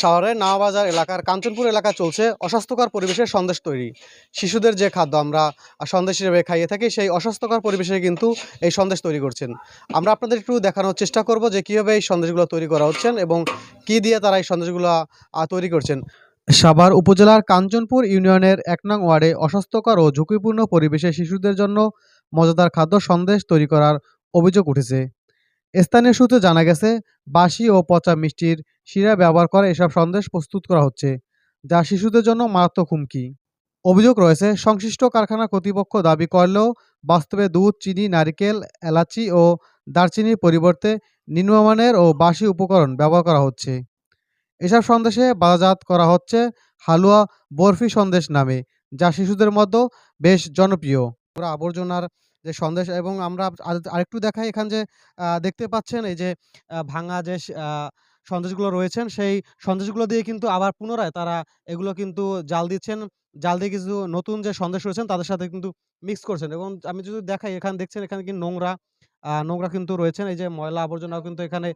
শহরের নাওবাজার এলাকার কাঞ্চনপুর এলাকা চলছে অস্বাস্থ্যকর পরিবেশের সন্দেশ তৈরি। শিশুদের যে খাদ্য আমরা সন্দেশ হিসেবে খাইয়ে থাকি, সেই অস্বাস্থ্যকর পরিবেশে কিন্তু এই সন্দেশ তৈরি করছেন। আমরা আপনাদের একটু দেখানোর চেষ্টা করব যে কীভাবে এই সন্দেশগুলো তৈরি করা হচ্ছেন এবং কী দিয়ে তারা এই সন্দেশগুলো তৈরি করছেন। সাভার উপজেলার কাঞ্চনপুর ইউনিয়নের এক নং ওয়ার্ডে অস্বাস্থ্যকর ও ঝুঁকিপূর্ণ পরিবেশে শিশুদের জন্য মজাদার খাদ্য সন্দেশ তৈরি করার অভিযোগ উঠেছে। স্থানীয় সূত্রে জানা গেছে বাসি ও পচা মিষ্টির শিরা ব্যবহার করে এসব সন্দেশ প্রস্তুত করা হচ্ছে, যা শিশুদের জন্য মারাত্মক হুমকি। অভিযোগ রয়েছে, সংশ্লিষ্ট কারখানা কর্তৃপক্ষ দাবি করলেও বাস্তবে দুধ, চিনি, নারকেল, এলাচি ও দারচিনির পরিবর্তে নিম্নমানের ও বাসি উপকরণ ব্যবহার করা হচ্ছে। এসব সন্দেশে বাজারজাত করা হচ্ছে হালুয়া বরফি সন্দেশ নামে, যা শিশুদের মধ্যে বেশ জনপ্রিয়। আবর্জনার যে সন্দেশ এবং আমরা আরেকটু দেখাই এখান যে দেখতে পাচ্ছেন এই যে ভাঙা যে সন্দেশগুলো রয়েছেন, সেই সন্দেশগুলো দিয়ে কিন্তু আবার পুনরায় তারা এগুলো কিন্তু জাল দিচ্ছেন, জাল দিয়ে কিছু নতুন যে সন্দেশ রয়েছেন তাদের সাথে কিন্তু মিক্স করছেন এবং আমি যদি দেখাই, এখানে দেখছেন এখানে কিন্তু নোংরা নোংরা কিন্তু রয়েছেন, এই যে ময়লা আবর্জনাও কিন্তু এখানে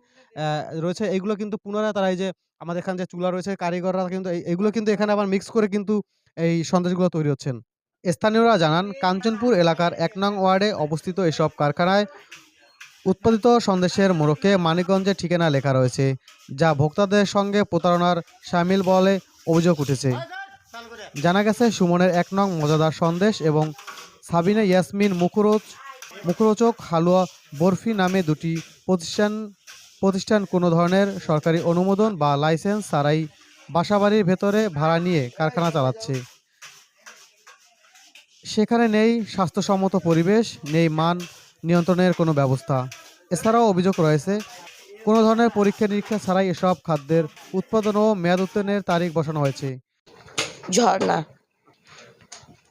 রয়েছে, এগুলো কিন্তু পুনরায় তারা এই যে আমাদের এখানে যে চুলা রয়েছে, কারিগররা কিন্তু এগুলো কিন্তু এখানে আবার মিক্স করে কিন্তু এই সন্দেশগুলো তৈরি হচ্ছেন। স্থানীয়রা জানান, কাঞ্চনপুর এলাকার এক নং ওয়ার্ডে অবস্থিত এসব কারখানায় উৎপাদিত সন্দেশের মোড়কে মানিকগঞ্জের ঠিকানা লেখা রয়েছে, যা ভোক্তাদের সঙ্গে প্রতারণার সামিল বলে অভিযোগ উঠেছে। জানা গেছে, সুমনের এক নং মজাদার সন্দেশ এবং সাবিনা ইয়াসমিন মুখরোচ, মুখরোচক হালুয়া বরফি নামে দুটি প্রতিষ্ঠান প্রতিষ্ঠান কোনো ধরনের সরকারি অনুমোদন বা লাইসেন্স ছাড়াই বাসাবাড়ির ভেতরে ভাড়া নিয়ে কারখানা চালাচ্ছে। সেখানে নেই স্বাস্থ্যসম্মত পরিবেশ নেই মান নিয়ন্ত্রণের কোনো ব্যবস্থা। এছাড়াও অভিযোগ রয়েছে কোনো ধরনের পরীক্ষা নিরীক্ষা ছাড়াই এসব খাদ্যের উৎপাদন ও মেয়াদ উত্তীর্ণের তারিখ বসানো হয়েছে। ঝর্ণা।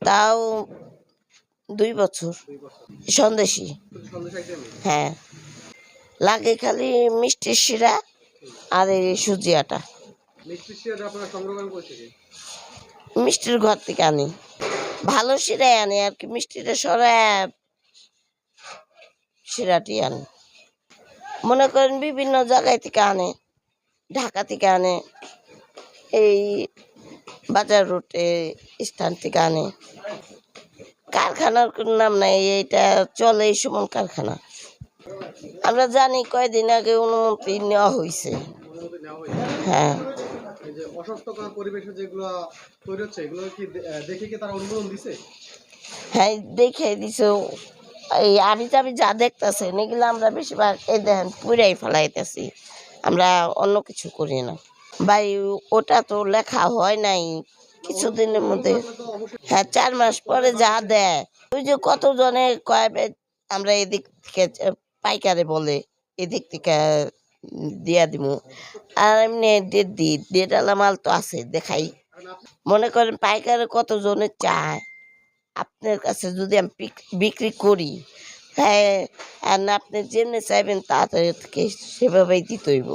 তাও দুই বছর। সন্দেশী। হ্যাঁ। লাগে খালি মিষ্টির শিরা আর এই সুজি আটা। মিষ্টির ঘর থেকে আনি। ভালো শিরাই আনি আর কি, মিষ্টিটা সরায়। শিরাটি আনি। মনে করেন বিভিন্ন জায়গায় থেকে আনে, ঢাকা থেকে আনে, এই বাজার রুটে স্থান থেকে আনে। কারখানার কোনো নাম নাই, এইটা চলে এই সুমন কারখানা। আমরা জানি কয়দিন আগে অনুমতি নেওয়া হয়েছে হ্যাঁ। যে অস্বাস্থ্যকর পরিবেশে যেগুলো তৈরি হচ্ছে, এগুলো কি দেখে কি তারা অনুমোদন দিছে? হ্যাঁ দেখে দিছে। এই আমি তো আমি যা দেখতেছেন, এগুলো আমরা বেশিরভাগ এই দেখেন পুরাই ফেলাইতেছি। আমরা অন্য কিছু করি না। ভাই, ওটা তো লেখা হয় নাই। কিছুদিনের মধ্যে। হ্যাঁ চার মাস পরে যা দেয়। ওই যে কতজনে কয় আমরা এদিক থেকে পাইকারে বলে, এদিক থেকে দিয়া দিব আর এমনি ডেট দিই ডেট আলা মাল তো আছে, দেখাই। মনে করেন পাইকারে কতজনে চায়? আপনার কাছে যদি আমি বিক্রি করি হ্যাঁ আপনি যেমনি চাইবেন থেকে সেভাবেই দিতে হইব।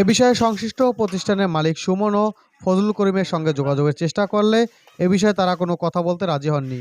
এ বিষয়ে সংশ্লিষ্ট প্রতিষ্ঠানের মালিক সুমন ও ফজলুল করিমের সঙ্গে যোগাযোগের চেষ্টা করলে এ বিষয়ে তারা কোনো কথা বলতে রাজি হননি।